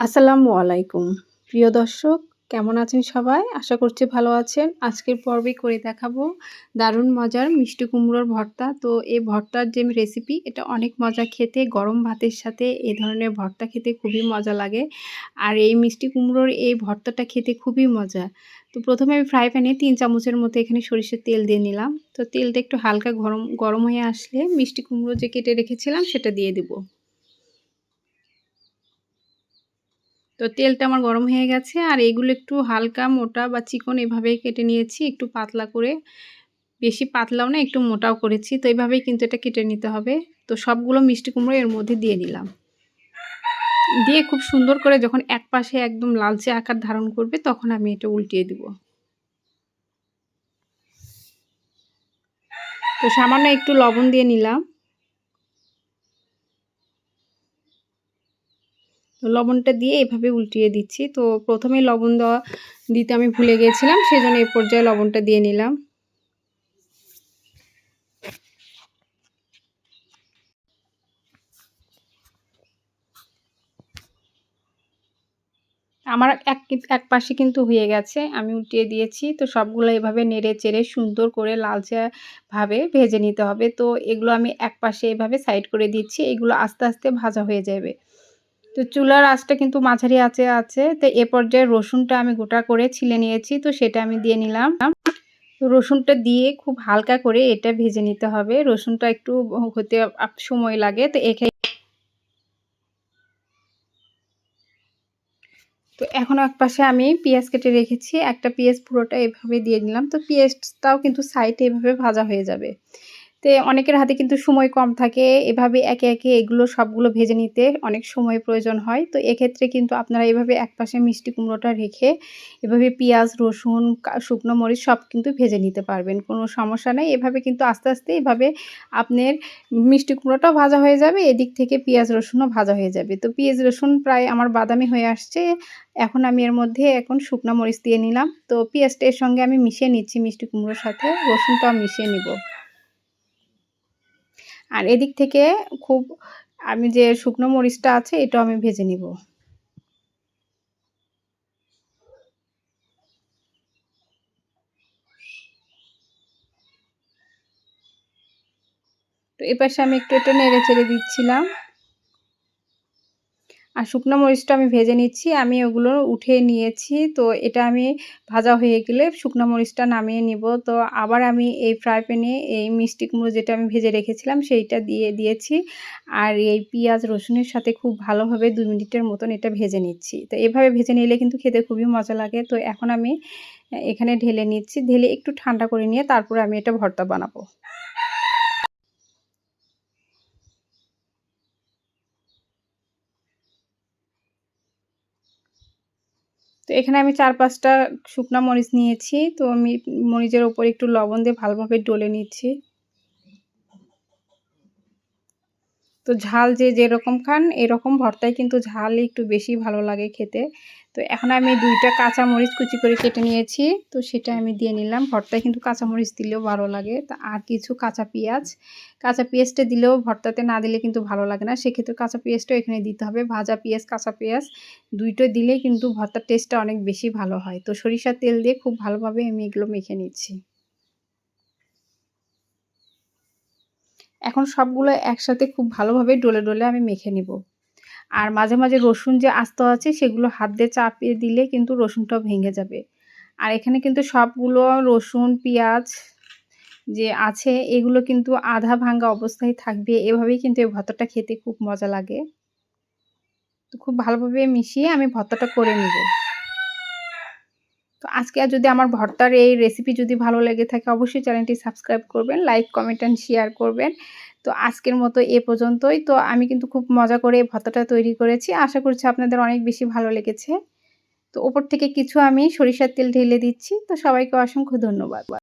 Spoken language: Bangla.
আসসালামু আলাইকুম। প্রিয় দর্শক, কেমন আছেন সবাই? আশা করছি ভালো আছেন। আজকের পর্বে করে দেখাবো দারুণ মজার মিষ্টি কুমড়োর ভর্তা। তো এই ভর্তার যে রেসিপি এটা অনেক মজা খেতে, গরম ভাতের সাথে এ ধরনের ভর্তা খেতে খুবই মজা লাগে। আর এই মিষ্টি কুমড়োর এই ভর্তাটা খেতে খুবই মজা। তো প্রথমে আমি ফ্রাই প্যানে তিন চামচের মতো এখানে সরিষার তেল দিয়ে নিলাম। তো তেলটা একটু হালকা গরম গরম হয়ে আসলে মিষ্টি কুমড়ো যে কেটে রেখেছিলাম, সেটা দিয়ে দেবো। তো তেলটা আমার গরম হয়ে গেছে আর এগুলো একটু হালকা মোটা বা চিকন এভাবে কেটে নিয়েছি, একটু পাতলা করে। বেশি পাতলাও না, একটু মোটাও করেছি, তো এইভাবেই কিন্তু এটা কেটে নিতে হবে। তো সবগুলো মিষ্টি কুমড়ো এর মধ্যে দিয়ে নিলাম দিয়ে খুব সুন্দর করে যখন এক পাশে একদম লালচে আকার ধারণ করবে তখন আমি এটা উল্টিয়ে দিব। তো সামান্য একটু লবণ দিয়ে নিলাম। লবণটা দিয়ে এভাবে উল্টিয়ে দিচ্ছি। তো প্রথমে লবণ দেওয়া দিতে আমি ভুলে গিয়েছিলাম সেজন্য এ পর্যায়ে লবণটা দিয়ে নিলাম। আমার এক এক পাশে কিন্তু হয়ে গেছে, আমি উল্টিয়ে দিয়েছি। তো সবগুলো এভাবে নেড়ে চেড়ে সুন্দর করে লালচে ভাবে ভেজে নিতে হবে। তো এগুলো আমি এক পাশে এভাবে সাইড করে দিচ্ছি, এগুলো আস্তে আস্তে ভাজা হয়ে যাবে। তো চুলার আঁচটা কিন্তু মাঝারি আঁচে আছে। তো এ পর্যায়ে রসুনটা আমি গোটা করে ছিলে নিয়েছি, তো সেটা আমি দিয়ে নিলাম। তো রসুনটা দিয়ে খুব হালকা করে এটা ভেজে নিতে হবে। রসুনটা একটু হতে সময় লাগে, তো এখানে তো এখন এক পাশে আমি পেঁয়াজ কেটে রেখেছি। একটা পেঁয়াজ পুরোটা এভাবে দিয়ে নিলাম, তো পেঁয়াজটাও কিন্তু সাইডে এভাবে ভাজা হয়ে যাবে। তো অনেকের হাতে কিন্তু সময় কম থাকে। এভাবে একে একে এগুলো সবগুলো ভেজে নিতে অনেক সময় প্রয়োজন হয়। তো এক্ষেত্রে কিন্তু আপনারা এভাবে একপাশে মিষ্টি কুমড়োটা রেখে এভাবে পেঁয়াজ, রসুন শুকনো মরিচ সব কিন্তু ভেজে নিতে পারবেন। কোনো সমস্যা নেই। এভাবে কিন্তু আস্তে আস্তে এভাবে আপনার মিষ্টি কুমড়োটাও ভাজা হয়ে যাবে। এদিক থেকে পেঁয়াজ, রসুনও ভাজা হয়ে যাবে। তো পেঁয়াজ, রসুন প্রায় আমার বাদামি হয়ে আসছে। এখন আমি এর মধ্যে এখন শুকনো মরিচ দিয়ে নিলাম। তো পেঁয়াজটা এর সঙ্গে আমি মিশিয়ে নিচ্ছি মিষ্টি কুমড়োর সাথে। রসুনটাও মিশিয়ে নিব। আর এদিক থেকে খুব আমি যে শুকনো মরিচটা আছে, এটাও আমি ভেজে নিব। তো এপাশে আমি একটু একটু নেড়ে চেড়ে দিচ্ছিলাম। আর শুকনো মরিচটা আমি ভেজে নিচ্ছি। আমি ওগুলো উঠে নিয়েছি। তো এটা আমি ভাজা হয়ে গেলে শুকনো মরিচটা নামিয়ে নিব। তো আবার আমি এই ফ্রাই প্যানে এই মিষ্টি কুমড়ো যেটা আমি ভেজে রেখেছিলাম সেইটা দিয়ে দিয়েছি। আর এই পেঁয়াজ, রসুনের সাথে খুব ভালোভাবে দু মিনিটের মতন এটা ভেজে নিচ্ছি। তো এভাবে ভেজে নিলে কিন্তু খেতে খুবই মজা লাগে। তো এখন আমি এখানে ঢেলে নিচ্ছি। ঢেলে একটু ঠান্ডা করে নিয়ে তারপরে আমি এটা ভর্তা বানাবো। তো এখানে আমি চার পাঁচটা শুকনা মরিচ নিয়েছি। তো আমি মরিচের ওপর একটু লবণ দিয়ে ভালোভাবে ডলে নিচ্ছি। তো ঝাল যে যেরকম খান, এরকম ভর্তায় কিন্তু ঝাল একটু বেশি ভালো লাগে খেতে। তো এখন আমি দুইটা কাঁচা মরিচ কুচি করে কেটে নিয়েছি, তো সেটা আমি দিয়ে নিলাম। ভর্তায় কিন্তু কাঁচা মরিচ দিলেও ভালো লাগে। তা আর কিছু কাঁচা পেঁয়াজ। কাঁচা পেঁয়াজটা দিলেও ভর্তাতে না দিলে কিন্তু ভালো লাগে না। সেক্ষেত্রে কাঁচা পেঁয়াজটাও এখানে দিতে হবে। ভাজা পেঁয়াজ, কাঁচা পেঁয়াজ দুইটো দিলেই কিন্তু ভর্তার টেস্টটা অনেক বেশি ভালো হয়। তো সরিষার তেল দিয়ে খুব ভালোভাবে আমি এগুলো মেখে নিচ্ছি। এখন সবগুলো একসাথে খুব ভালোভাবে ডলে ডলে আমি মেখে নিব। আর মাঝে মাঝে রসুন যে আস্ত আছে সেগুলো হাত দিয়ে চাপিয়ে দিলে কিন্তু রসুনটাও ভেঙে যাবে। আর এখানে কিন্তু সবগুলো রসুন, পেঁয়াজ যে আছে এগুলো কিন্তু আধা ভাঙ্গা অবস্থায় থাকবে। এভাবেই কিন্তু এই ভর্তাটা খেতে খুব মজা লাগে। তো খুব ভালোভাবে মিশিয়ে আমি ভর্তাটা করে নেব। তো আজকে আর যদি আমার ভর্তার এই রেসিপি যদি ভালো লেগে থাকে অবশ্যই চ্যানেলটি সাবস্ক্রাইব করবেন, লাইক, কমেন্ট অ্যান্ড শেয়ার করবেন। তো আজকের মতো এ পর্যন্তই। তো আমি কিন্তু খুব মজা করে ভর্তাটা তৈরি করেছি। আশা করছি আপনাদের অনেক বেশি ভালো লেগেছে। তো ওপর থেকে কিছু আমি সরিষার তেল ঢেলে দিচ্ছি। তো সবাইকে অসংখ্য ধন্যবাদ।